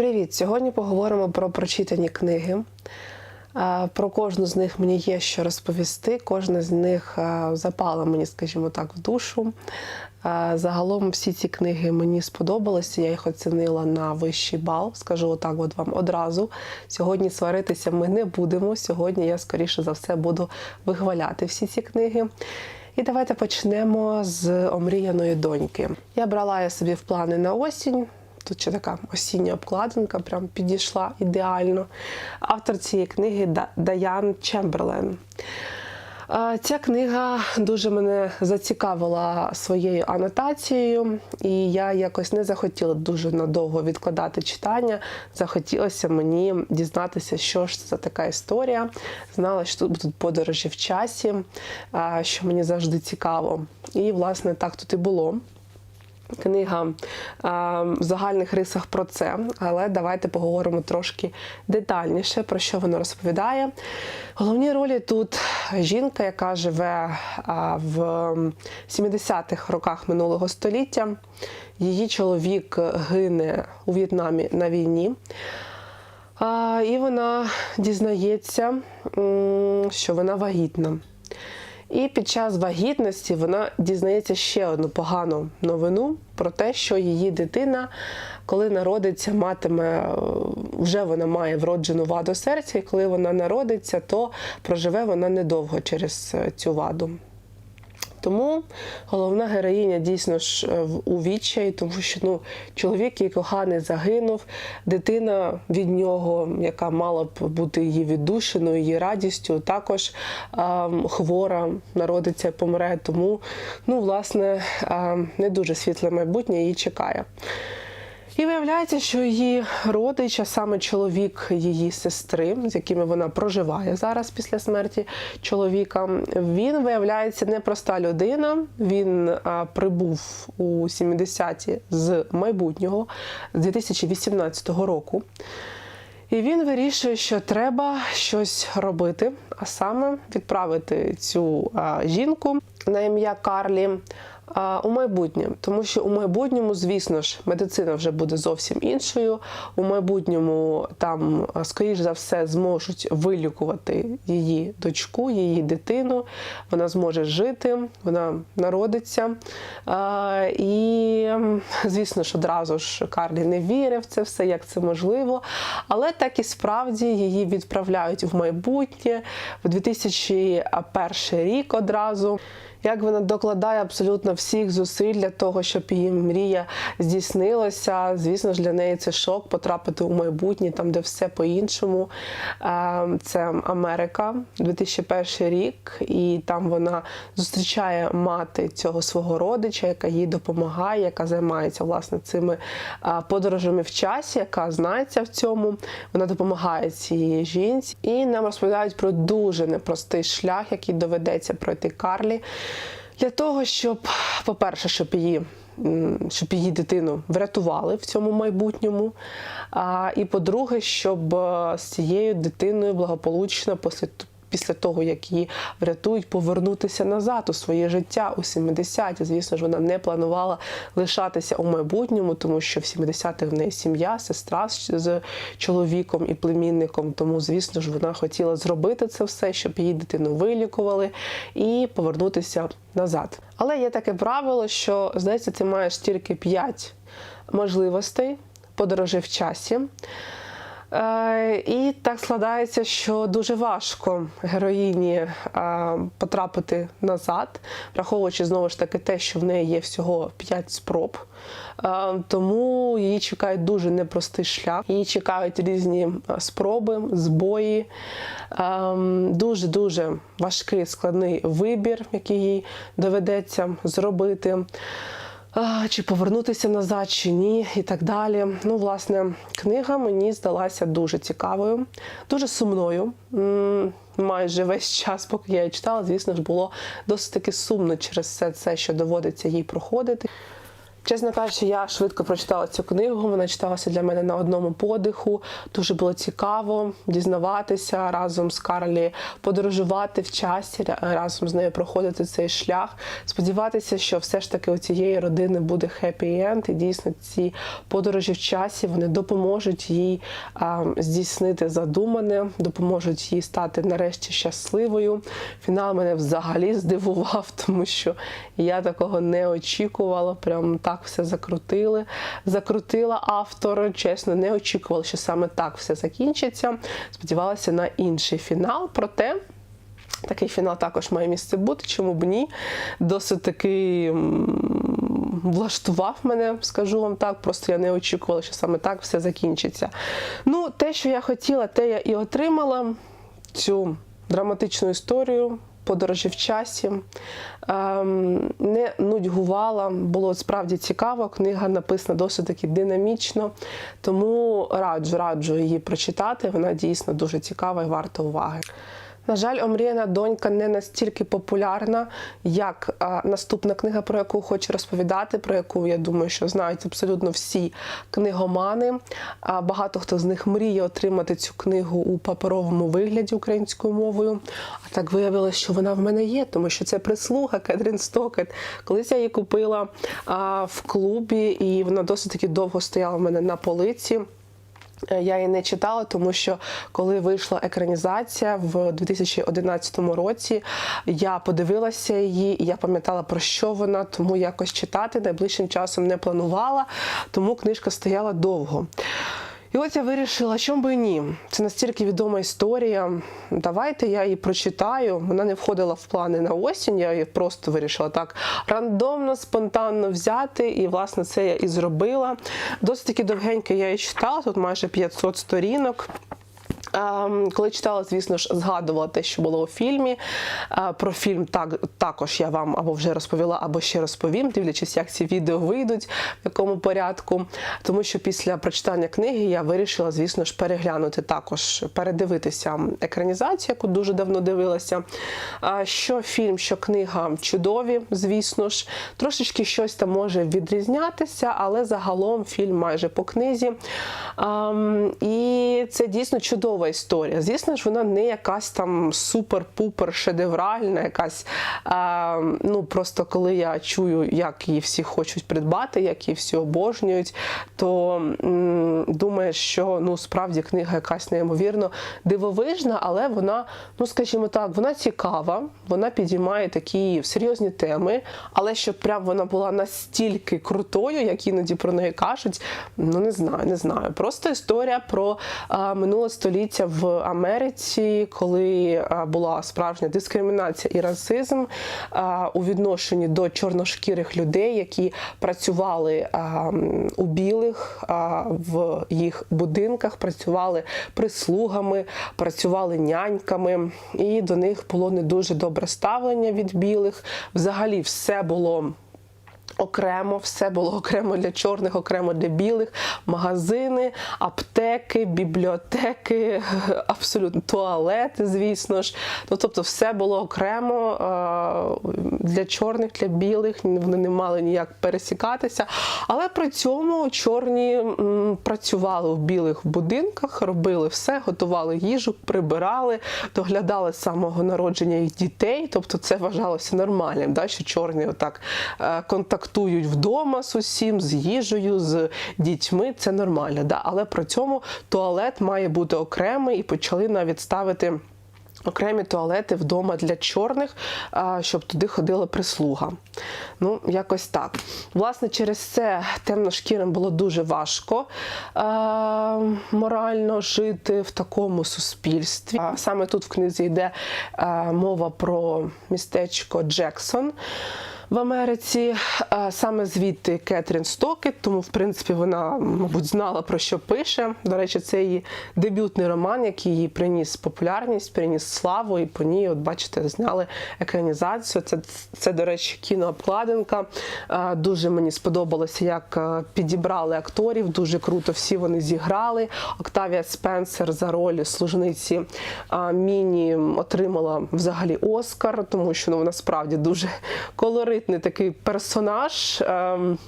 Привіт! Сьогодні поговоримо про прочитані книги. Про кожну з них мені є що розповісти. Кожна з них запала мені, скажімо так, в душу. Загалом всі ці книги мені сподобалися. Я їх оцінила на вищий бал. Скажу отак, от вам одразу. Сьогодні сваритися ми не будемо. Сьогодні я, скоріше за все, буду вихваляти всі ці книги. І давайте почнемо з омріяної доньки. Я брала я собі в плани на осінь. Тут ще така осіння обкладинка, прям підійшла ідеально. Автор цієї книги Да- Даян Чемберлен. Ця книга дуже мене зацікавила своєю анотацією, і я якось не захотіла дуже надовго відкладати читання. Захотілося мені дізнатися, що ж це за така історія. Знала, що тут будуть подорожі в часі, що мені завжди цікаво. І, власне, так тут і було. Книга е, в загальних рисах про це, але давайте поговоримо трошки детальніше, про що вона розповідає. Головні ролі тут жінка, яка живе е, в 70-х роках минулого століття. Її чоловік гине у В'єтнамі на війні. А, І вона дізнається, що вона вагітна. І під час вагітності вона дізнається ще одну погану новину про те, що її дитина, коли народиться, матиме е, вже вона має вроджену ваду серця, і коли вона народиться, то проживе вона недовго через е, цю ваду. Тому головна героїня дійсно ж е, у відчаї, тому що ну, чоловік, її коханий, загинув, дитина від нього, яка мала б бути її віддушиною, її радістю, також ем, хвора, народиться помре. Тому, ну, власне, ем, не дуже світле майбутнє її чекає. І виявляється, що її родич, а саме чоловік її сестри, з якими вона проживає зараз після смерті чоловіка, він виявляється непроста людина. Він а, прибув у 70-ті з майбутнього, з 2018 року. І він вирішує, що треба щось робити, а саме відправити цю а, жінку на ім'я Карлі а, у майбутнє. Тому що у майбутньому, звісно ж, медицина вже буде зовсім іншою. У майбутньому там, скоріш за все, зможуть вилікувати її дочку, її дитину. Вона зможе жити, вона народиться. А, і, звісно ж, одразу ж Карлі не вірив в це все, як це можливо. Але так і справді її відправляють в майбутнє в 2001 рік одразу. Як вона докладає абсолютно всіх зусиль для того, щоб її мрія здійснилася. Звісно ж, для неї це шок потрапити у майбутнє, там, де все по-іншому. Це Америка, 2001 рік, і там вона зустрічає мати цього свого родича, яка їй допомагає, яка займається власне цими подорожами в часі, яка знається в цьому. Вона допомагає цій жінці. І нам розповідають про дуже непростий шлях, який доведеться пройти Карлі. Для того, щоб, по-перше, щоб її, щоб її дитину врятували в цьому майбутньому. А, і по-друге, щоб е, з цією дитиною благополучно після Після того, як її врятують, повернутися назад у своє життя у 70-ті. Звісно ж, вона не планувала лишатися у майбутньому, тому що в 70-х в неї сім'я, сестра з чоловіком і племінником. Тому, звісно ж, вона хотіла зробити це все, щоб її дитину вилікували і повернутися назад. Але є таке правило, що здається, ти маєш тільки 5 можливостей подорожі в часі. Е, І так складається, що дуже важко героїні е, потрапити назад, враховуючи знову ж таки те, що в неї є всього 5 спроб. Е, Тому її чекає дуже непростий шлях. Її чекають різні спроби, збої. Дуже дуже важкий складний вибір, який їй доведеться зробити чи повернутися назад, чи ні, і так далі. Ну, власне, книга мені здалася дуже цікавою, дуже сумною. Майже весь час, поки я її читала, звісно ж, було досить таки сумно через все це, що доводиться їй проходити. Чесно кажучи, я швидко прочитала цю книгу. Вона читалася для мене на одному подиху. Дуже було цікаво дізнаватися разом з Карлі, подорожувати в часі, разом з нею проходити цей шлях. Сподіватися, що все ж таки у цієї родини буде хеппі-енд, і дійсно ці подорожі в часі вони допоможуть їй здійснити задумане, допоможуть їй стати нарешті щасливою. Фінал мене взагалі здивував, тому що я такого не очікувала. Прям так все закрутили. Закрутила автор. Чесно, не очікувала, що саме так все закінчиться. Сподівалася на інший фінал. Проте. Такий фінал також має місце бути, чому б ні. Досить таки влаштував мене, скажу вам так. Просто я не очікувала, що саме так все закінчиться. Ну, те, що я хотіла, те я і отримала. Цю драматичну історію. Подорожі в часі ем, не нудьгувала, було справді цікаво. Книга написана досить таки динамічно, тому раджу, раджу її прочитати. Вона дійсно дуже цікава і варта уваги. На жаль, омріяна донька не настільки популярна, як наступна книга, про яку хочу розповідати, про яку я думаю, що знають абсолютно всі книгомани. А, багато хто з них мріє отримати цю книгу у паперовому вигляді українською мовою. А так виявилося, що вона в мене є, тому що це прислуга Кетрін Стокет. Колись я її купила в клубі, і вона досить таки довго стояла в мене на полиці. Е, Я її не читала, тому що коли вийшла екранізація в 2011 році, я подивилася її, і я пам'ятала про що вона, тому якось читати найближчим часом не планувала, тому книжка стояла довго. І от я вирішила, що би ні. Це настільки відома історія. Давайте я її прочитаю. Вона не входила в плани на осінь. Я її просто вирішила так рандомно, спонтанно взяти. І, власне, це я і зробила. Досить таки довгенько я її читала, тут майже 500 сторінок. Ем, Коли читала, звісно ж, згадувала те, що було у фільмі. Е, Про фільм так, також я вам або вже розповіла, або ще розповім, дивлячись, як ці відео вийдуть, в якому порядку. Тому що після прочитання книги я вирішила, звісно ж, переглянути також, передивитися екранізацію, яку дуже давно дивилася. Що фільм, що книга чудові, звісно ж. Трошечки щось там може відрізнятися, але загалом фільм майже по книзі. Ем, І це дійсно чудова історія. Звісно ж, вона не якась там супер-пупер шедевральна, якась. Е, ну просто коли я чую, як її всі хочуть придбати, як її всі обожнюють, то м, думаєш, що ну справді книга якась неймовірно дивовижна, але вона, ну скажімо так, вона цікава, вона підіймає такі серйозні теми, але щоб прям вона була настільки крутою, як іноді про неї кажуть, ну не знаю, не знаю. Просто історія про а, минуле століття в Америці, коли була справжня дискримінація і расизм у відношенні до чорношкірих людей, які працювали у білих в їх будинках, працювали прислугами, працювали няньками, і до них було не дуже добре ставлення від білих. Взагалі, все було. Окремо, все було окремо для чорних, окремо для білих, магазини, аптеки, бібліотеки, абсолютно туалети, звісно ж. Ну, тобто, все було окремо е, для чорних, для білих. Вони не мали ніяк пересікатися. Але при цьому чорні працювали в білих будинках, робили все, готували їжу, прибирали, доглядали самого народження їх дітей. Тобто, це вважалося нормальним, да, що чорні отак е, контактують вдома з усім, з їжею, з дітьми. Це нормально. Да? Але при цьому туалет має бути окремий і почали навіть ставити. Окремі туалети вдома для чорних, щоб туди ходила прислуга. Ну, якось так. Власне, через це темношкірим було дуже важко е, морально жити в такому суспільстві. Саме тут в книзі йде мова про містечко Джексон. В Америці Е, саме звідти Кетрін Стокет, тому в принципі вона, мабуть, знала про що пише. До речі, це її дебютний роман, який їй приніс популярність, приніс славу, і по ній, от бачите, зняли екранізацію. Це, це до речі, кінообкладинка. Е, Дуже мені сподобалося, як е, підібрали акторів. Дуже круто всі вони зіграли. Октавія Спенсер за роль служниці Міні отримала взагалі Оскар, тому що ну, вона справді дуже колоритний такий персонаж. Ем,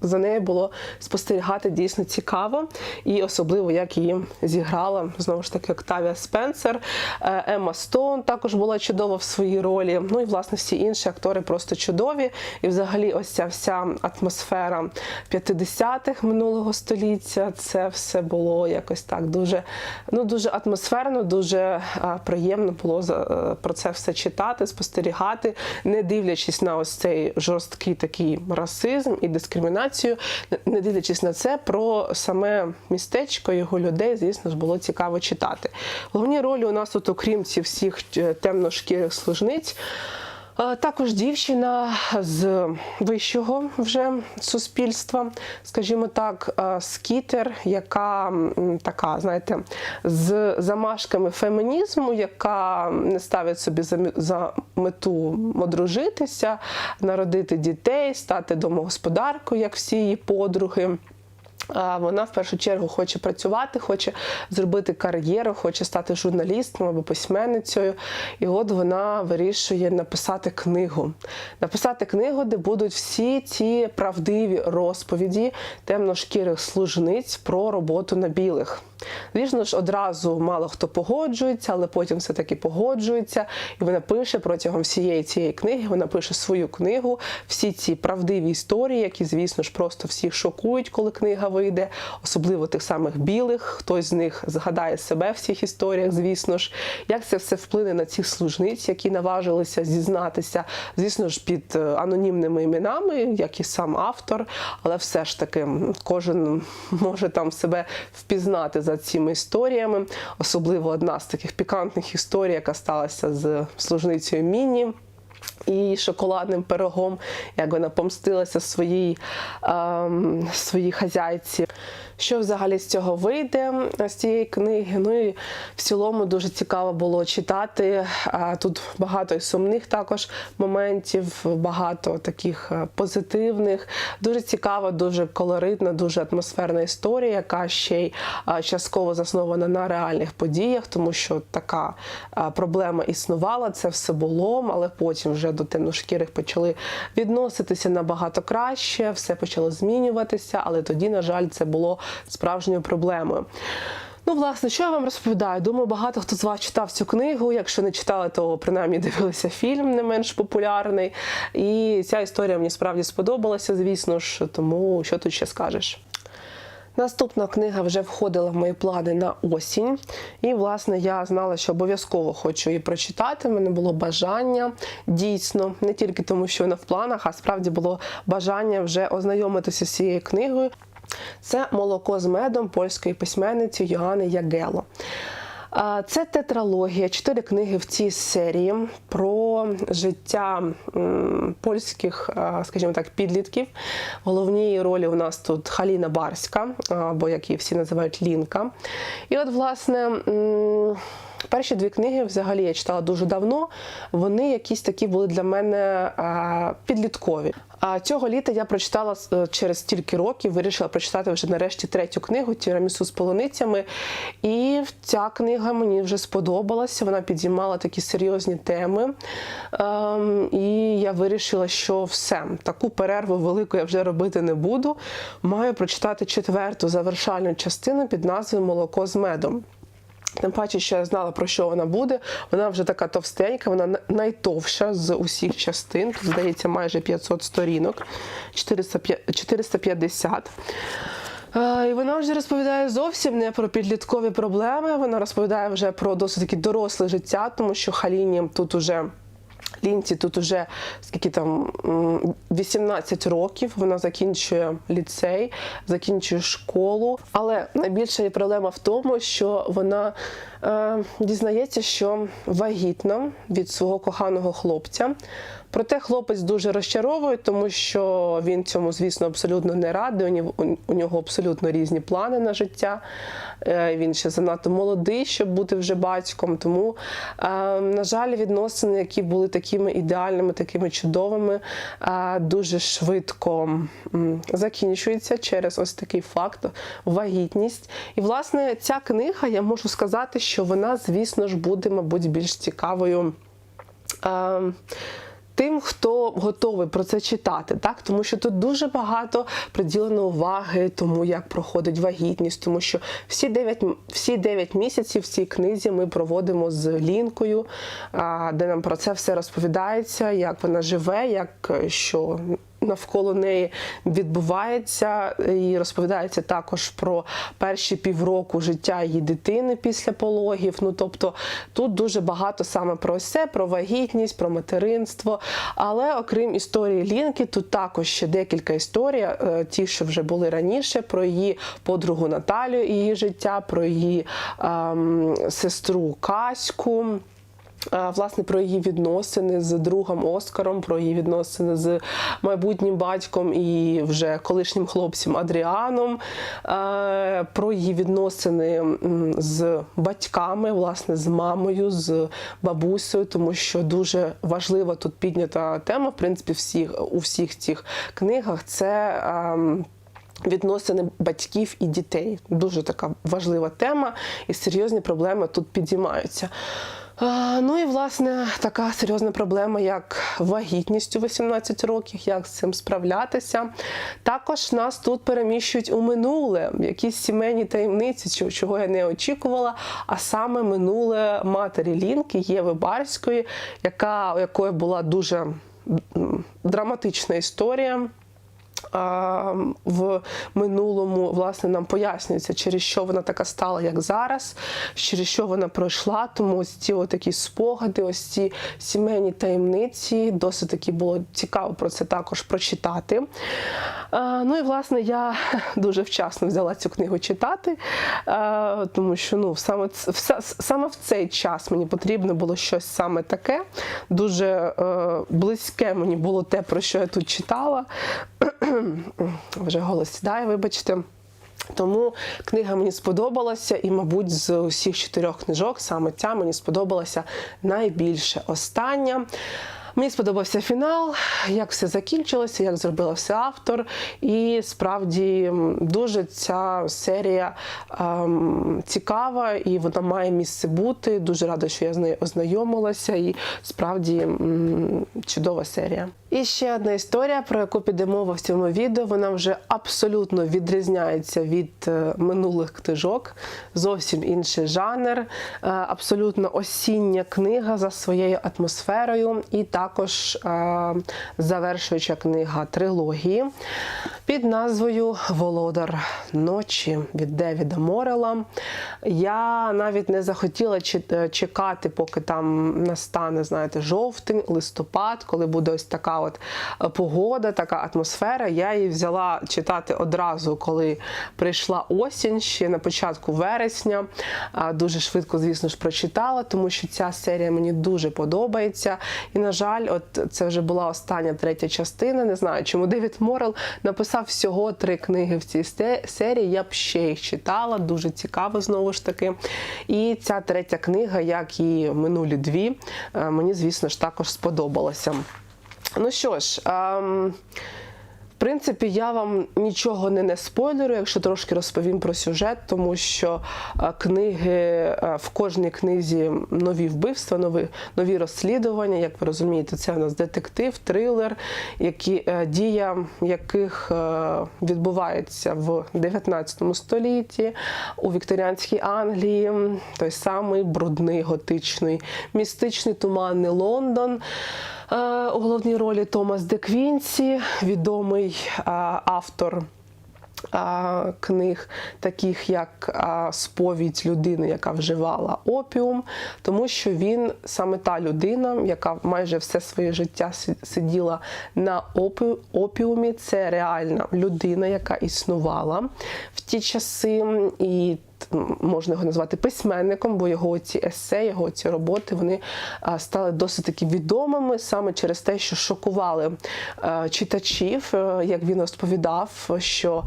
за нею було спостерігати дійсно цікаво, і особливо як її зіграла знову ж таки Октавія Спенсер, Е, Емма Стоун також була чудова в своїй ролі. Ну і власне всі інші актори просто чудові. І взагалі, ось ця вся атмосфера 50-х минулого століття. Це все було якось так дуже, ну дуже атмосферно, дуже е, приємно було е, про це все читати, спостерігати, не дивлячись на ось цей жорсткий такий расизм і дискримінацію, не- не дивлячись на це, про саме містечко його людей, звісно ж, було цікаво читати. Головні ролі у нас тут, окрім цих всіх е, темношкірих служниць. Е, Також дівчина з вищого вже суспільства, скажімо так, е, скітер, яка така, знаєте, з замашками фемінізму, яка не ставить собі за мету одружитися, народити дітей, стати домогосподаркою, як всі її подруги. Вона в першу чергу хоче працювати, хоче зробити кар'єру, хоче стати журналістом або письменницею. І от вона вирішує написати книгу. Написати книгу, де будуть всі ці правдиві розповіді темношкірих служниць про роботу на білих. Звісно ж, одразу мало хто погоджується, але потім все-таки погоджується. І вона пише протягом всієї цієї книги, вона пише свою книгу, всі ці правдиві історії, які, звісно ж, просто всіх шокують, коли книга вийде, особливо тих самих білих. Хтось з них згадає себе в цих історіях, звісно ж, як це все вплине на цих служниць, які наважилися зізнатися, звісно ж, під е, анонімними іменами, як і сам автор, але все ж таки кожен може там себе впізнати за цими історіями. Особливо одна з таких пікантних історій, яка сталася з служницею Міні. І шоколадним пирогом, як вона помстилася своїй, ем, своїй хазяйці. Що взагалі з цього вийде з цієї книги? Ну і в цілому дуже цікаво було читати. Тут багато і сумних також моментів, багато таких е, позитивних. Дуже цікава, дуже колоритна, дуже атмосферна історія, яка ще й частково заснована на реальних подіях, тому що така проблема існувала, це все було, але потім вже до темношкірих почали відноситися набагато краще, все почало змінюватися, але тоді, на жаль, це було справжньою проблемою. Ну, власне, що я вам розповідаю? Думаю, багато хто з вас читав цю книгу. Якщо не читали, то принаймні дивилися фільм не менш популярний. І ця історія мені справді сподобалася, звісно ж, тому що тут ще скажеш. Наступна книга вже входила в мої плани на осінь, і власне я знала, що обов'язково хочу її прочитати. У мене було бажання дійсно, не тільки тому, що вона в планах, а справді було бажання вже ознайомитися з цією книгою. Це молоко з медом польської письменниці Йоанни Ягело. Це тетралогія, чотири книги в цій серії про життя польських, скажімо так, підлітків. Головні ролі у нас тут Халіна Барська, або як її всі називають Лінка. І от, власне. Перші дві книги взагалі я читала дуже давно. Вони якісь такі були для мене підліткові. А цього літа я прочитала е, через стільки років, вирішила прочитати вже нарешті третю книгу Тірамісу з полуницями. І ця книга мені вже сподобалася. Вона підіймала такі серйозні теми. Ем, і я вирішила, що все, таку перерву велику я вже робити не буду. Маю прочитати четверту завершальну частину під назвою Молоко з медом. Тим паче, що я знала, про що вона буде. Вона вже така товстенька, вона найтовша з усіх частин. Тут, здається, майже 500 сторінок, 450. Е, І вона вже розповідає зовсім не про підліткові проблеми. Вона розповідає вже про досить таки доросле життя, тому що Халіні тут уже. Лінці тут уже скільки там 18 років. Вона закінчує ліцей, закінчує школу. Але найбільша її проблема в тому, що вона е, дізнається, що вагітна від свого коханого хлопця. Проте хлопець дуже розчаровує, тому що він цьому, звісно, абсолютно не радий. У нього, абсолютно різні плани на життя. Е, Він ще занадто молодий, щоб бути вже батьком. Тому, е, на жаль, відносини, які були такими ідеальними, такими чудовими, е, дуже швидко закінчуються через ось такий факт вагітність. І, власне, ця книга, я можу сказати, що вона, звісно ж, буде, мабуть, більш цікавою. Тим, хто готовий про це читати, так? Тому що тут дуже багато приділено уваги тому, як проходить вагітність, тому що всі 9, всі 9 місяців в цій книзі ми проводимо з Лінкою, де нам про це все розповідається, як вона живе, як що навколо неї відбувається, і розповідається також про перші півроку життя її дитини після пологів. Ну тобто тут дуже багато саме про це, про вагітність, про материнство. Але окрім історії Лінки, тут також ще декілька історій, е, ті, що вже були раніше, про її подругу Наталію і її життя, про її ем, сестру Каську. Власне, про її відносини з другом Оскаром, про її відносини з майбутнім батьком і вже колишнім хлопцем Адріаном, про її відносини з батьками, власне, з мамою, з бабусею, тому що дуже важлива тут піднята тема, в принципі, всіх, у всіх цих книгах. Це Відносини батьків і дітей дуже така важлива тема, і серйозні проблеми тут підіймаються. Ну і власне така серйозна проблема, як вагітність у 18 років, як з цим справлятися. Також нас тут переміщують у минуле, якісь сімейні таємниці, чого я не очікувала, а саме минуле матері Лінки Єви Барської, яка у якої була дуже драматична історія. В минулому власне нам пояснюється, через що вона така стала, як зараз, через що вона пройшла. Тому ось ці такі спогади, ось ці сімейні таємниці. Досить таки було цікаво про це також прочитати. Ну і власне я дуже вчасно взяла цю книгу читати, тому що ну саме саме в цей час мені потрібно було щось саме таке. Дуже е, близьке мені було те, про що я тут читала. Вже голос сідає, вибачте. Тому книга мені сподобалася, і, мабуть, з усіх чотирьох книжок саме ця мені сподобалася найбільше. Остання. Мені сподобався фінал, як все закінчилося, як зробила все автор. І справді дуже ця серія ем, цікава і вона має місце бути. Дуже рада, що я з нею ознайомилася, і справді м, чудова серія. І ще одна історія, про яку піде мова в цьому відео. Вона вже абсолютно відрізняється від е, минулих книжок. Зовсім інший жанр, е, абсолютно осіння книга за своєю атмосферою, і також е, завершуюча книга трилогії під назвою Володар ночі від Девіда Морела. Я навіть не захотіла е, чекати, поки там настане, знаєте, жовтень, листопад, коли буде ось така от е, погода, така атмосфера. Я її взяла читати одразу, коли прийшла осінь, ще на початку вересня. Дуже швидко, звісно ж, прочитала, тому що ця серія мені дуже подобається. І, на жаль, от це вже була остання третя частина. Не знаю, чому Девід Морел написав всього три книги в цій серії. Я б ще їх читала, дуже цікаво знову ж таки. І ця третя книга, як і минулі дві, е, мені, звісно ж, також сподобалася. Ну що ж. ем, принципі, я вам нічого не не спойлерю, якщо трошки розповім про сюжет, тому що е, книги е, в кожній книзі нові вбивства, нові, нові розслідування. Як ви розумієте, це у нас детектив, трилер, які, е, дія яких відбувається в 19 столітті у вікторіанській Англії, той самий брудний готичний містичний туманний Лондон. Е, У головній ролі Томас Де Квінсі, відомий е, автор е, книг, таких як Сповідь людини, яка вживала опіум, тому що він саме та людина, яка майже все своє життя сиділа на опі- опіумі. Це реальна людина, яка існувала в ті часи. І можна його назвати письменником, бо його ці есе, його ці роботи вони стали досить таки відомими саме через те, що шокували е, читачів, Е, як він розповідав, що.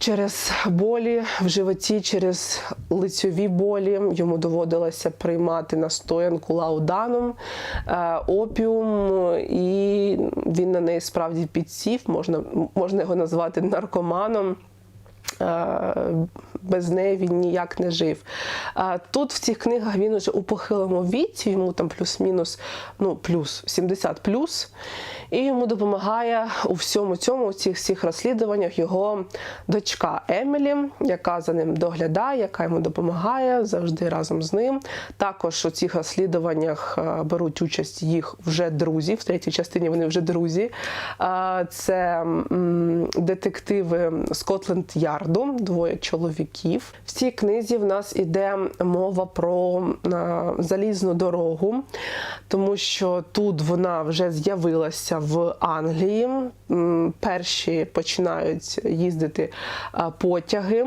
Через болі в животі, через лицьові болі йому доводилося приймати настоянку лауданом, е, опіум, і він на неї справді підсів. Можна, можна його назвати наркоманом. Е, Без неї він ніяк не жив. Тут в цих книгах він уже у похилому віці, йому там плюс-мінус, ну плюс 70 плюс. І йому допомагає у всьому цьому, у цих всіх розслідуваннях його дочка Емілі, яка за ним доглядає, яка йому допомагає завжди разом з ним. Також у цих розслідуваннях е, беруть участь їх вже друзі. В третій частині вони вже друзі. Е, Це детективи Скотленд Ярду, двоє чоловіків. В цій книзі в нас іде мова про е, залізну дорогу, тому що тут вона вже з'явилася в Англії. Перші починають їздити е, потяги,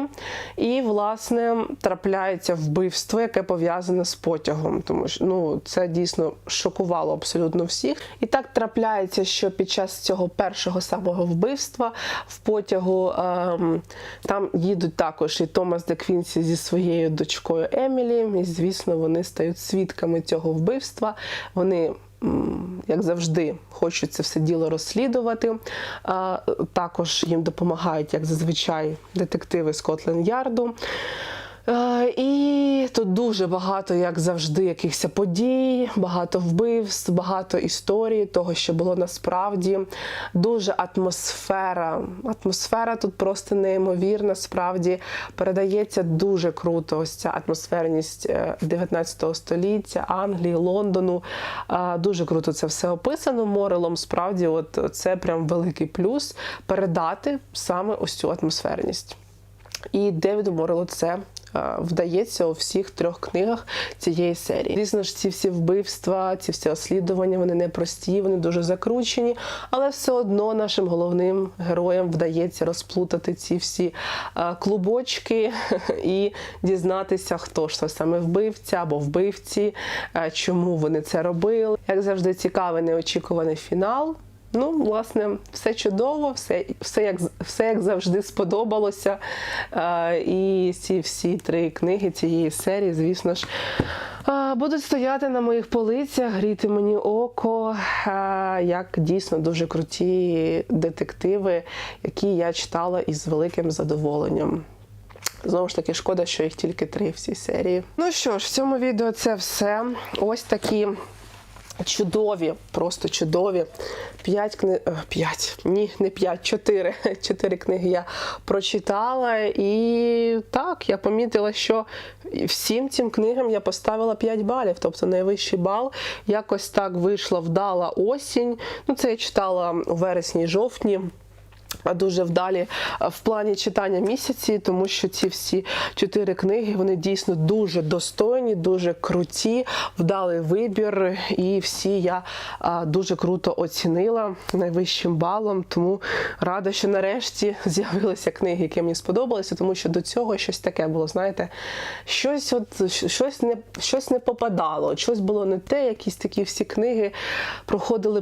і власне трапляється вбивство, яке пов'язане з потягом. Тому що ну це дійсно шокувало абсолютно всіх. І так трапляється, що під час цього першого самого вбивства в потягу ем, там їдуть також і Томас де Квінсі зі своєю дочкою Емілі. І звісно, вони стають свідками цього вбивства. Вони як завжди, хочуть це все діло розслідувати. Також їм допомагають, як зазвичай, детективи Скотленд Ярду. Е, І тут дуже багато, як завжди, якихось подій, багато вбивств, багато історій того, що було насправді. Дуже атмосфера. Атмосфера тут просто неймовірна. Справді передається дуже круто. Ось ця атмосферність е, 19 століття, Англії, Лондону. Е, Дуже круто це все описано Морелом. Справді, от це прям великий плюс передати саме ось цю атмосферність. І Девіду Морелу це е, вдається у всіх трьох книгах цієї серії. Звісно ж, ці всі вбивства, ці всі розслідування, вони непрості, вони дуже закручені, але все одно нашим головним героям вдається розплутати ці всі е, клубочки і дізнатися, хто ж це саме вбивця або вбивці, е, чому вони це робили. Як завжди, цікавий неочікуваний фінал. Ну, власне, все чудово, все, все, як, все як завжди сподобалося. Е, і ці всі три книги цієї серії, звісно ж, е, будуть стояти на моїх полицях, гріти мені око, е, як дійсно дуже круті детективи, які я читала із великим задоволенням. Знову ж таки, шкода, що їх тільки три в цій серії. Ну що ж, в цьому відео це все. Ось такі чудові, просто чудові. П'ять книг. П'ять. Ні, не п'ять, чотири. Чотири книги я прочитала. І так, я помітила, що всім цим книгам я поставила 5 балів, тобто найвищий бал. Якось так вийшла вдала осінь. Ну, це я читала у вересні, жовтні. А дуже вдалі в плані читання місяці, тому що ці всі чотири книги вони дійсно дуже достойні, дуже круті, вдалий вибір, і всі я дуже круто оцінила найвищим балом. Тому рада, що нарешті з'явилися книги, які мені сподобалися, тому що до цього щось таке було. Знаєте, щось от щось не щось не попадало, щось було не те. Якісь такі всі книги проходили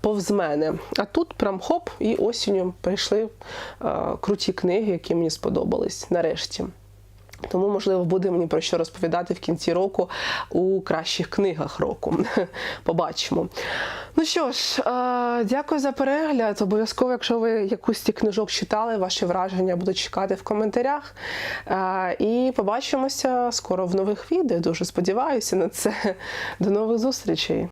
повз мене. А тут прям хоп, і осінню прийшли е, круті книги, які мені сподобались нарешті. Тому, можливо, буде мені про що розповідати в кінці року у кращих книгах року. Побачимо. Ну що ж, е, дякую за перегляд. Обов'язково, якщо ви якусь цих книжок читали, ваші враження буду чекати в коментарях. Е, І побачимося скоро в нових відео. Дуже сподіваюся на це. До нових зустрічей.